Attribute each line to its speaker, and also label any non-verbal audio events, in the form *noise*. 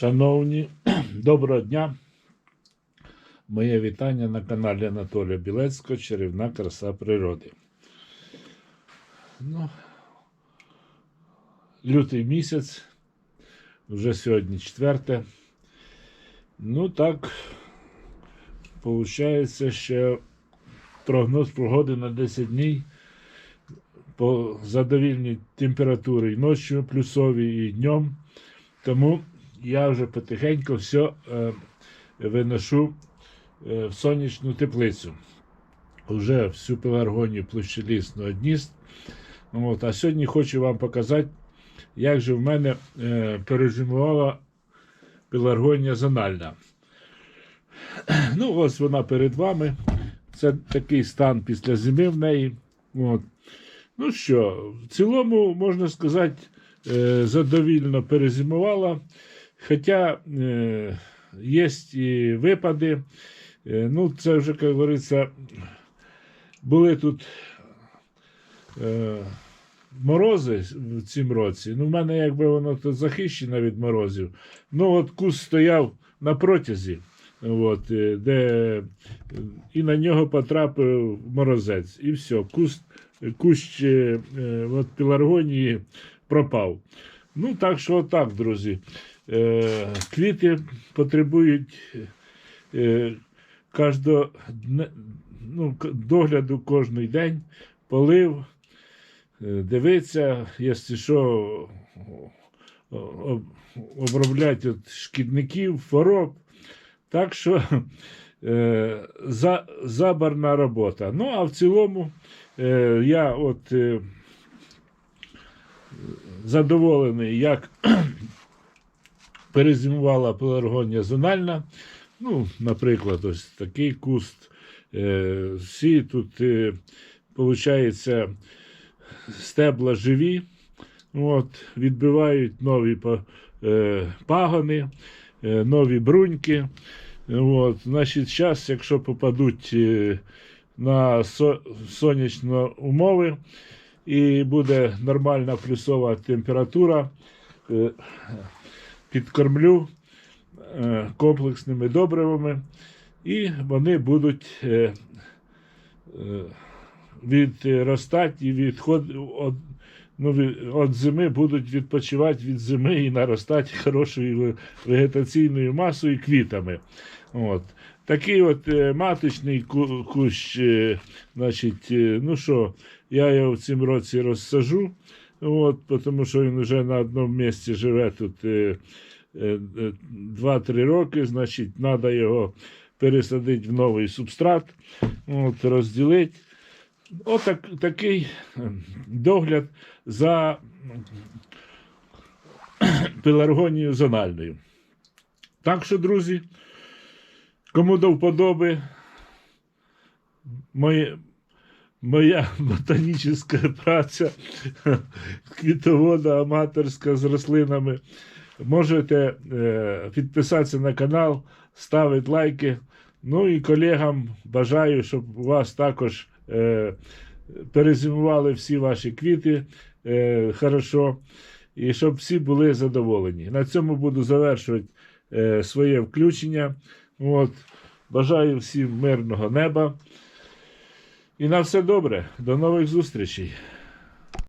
Speaker 1: Шановні, *clears throat* доброго дня. Моє вітання на каналі Анатолія Білецького Чарівна краса природи. Ну, лютий місяць, вже сьогодні четверте. Ну так, виходить, що прогноз погоди на 10 днів по задовільній температурі і ночі плюсові, і днем. Тому я вже потихеньку все е, виношу е, в сонячну теплицю. Уже всю пеларгонію площелісного гнізд. От, а сьогодні хочу вам показати, як же в мене е, перезимувала пеларгонія зональна. *clears throat* Ну, ось вона перед вами. Це такий стан після зими в неї. От. Ну що, в цілому, можна сказати, е, задовільно перезимувала. Хоча е, є і випади. Е, ну, це вже, як говориться, були тут е, морози в цім році. Ну, в мене якби воно тут захищено від морозів. Ну, от куст стояв на протязі, от, де і на нього потрапив морозець. І все, куст, кущ от пеларгонії пропав. Ну, так що так, друзі. Е, квіти потребують е, кожного ну, догляду кожен день, полив, е, дивитися, якщо що, о- об- обробляти від шкідників, хвороб. Так що е, за, забарна робота. Ну, а в цілому е, я от е, задоволений, як *clears throat* перезимувала пеларгонія зональна. Ну, наприклад, ось такий куст. Е, всі тут, е, виходить, стебла живі, от, відбивають нові е, пагони, е, нові бруньки. От, значить, зараз, якщо попадуть е, на со- сонячні умови і буде нормальна плюсова температура, е, підкормлю е, комплексними добривами, і вони будуть е, відростати і відход від, ну, від зими будуть відпочивати від зими і наростати *laughs* хорошою вегетаційною масою і квітами. От. Такий от е, маточний кущ, е, значить, е, ну що, я його в цьому році розсажу, от, тому що він вже на одному місці живе тут. Е, е, е, 2-3 роки, значить, треба його пересадити в новий субстрат, от, розділити. Отак, такий ем, догляд за пеларгонією зональною. Так що, друзі, кому до вподоби, моє, моя ботанічна праця квітовода аматорська з рослинами. Можете е, підписатися на канал, ставити лайки. Ну і колегам бажаю, щоб у вас також е, перезимували всі ваші квіти е, хорошо, і щоб всі були задоволені. На цьому буду завершувати е, своє включення. От. Бажаю всім мирного неба. І на все добре. До нових зустрічей.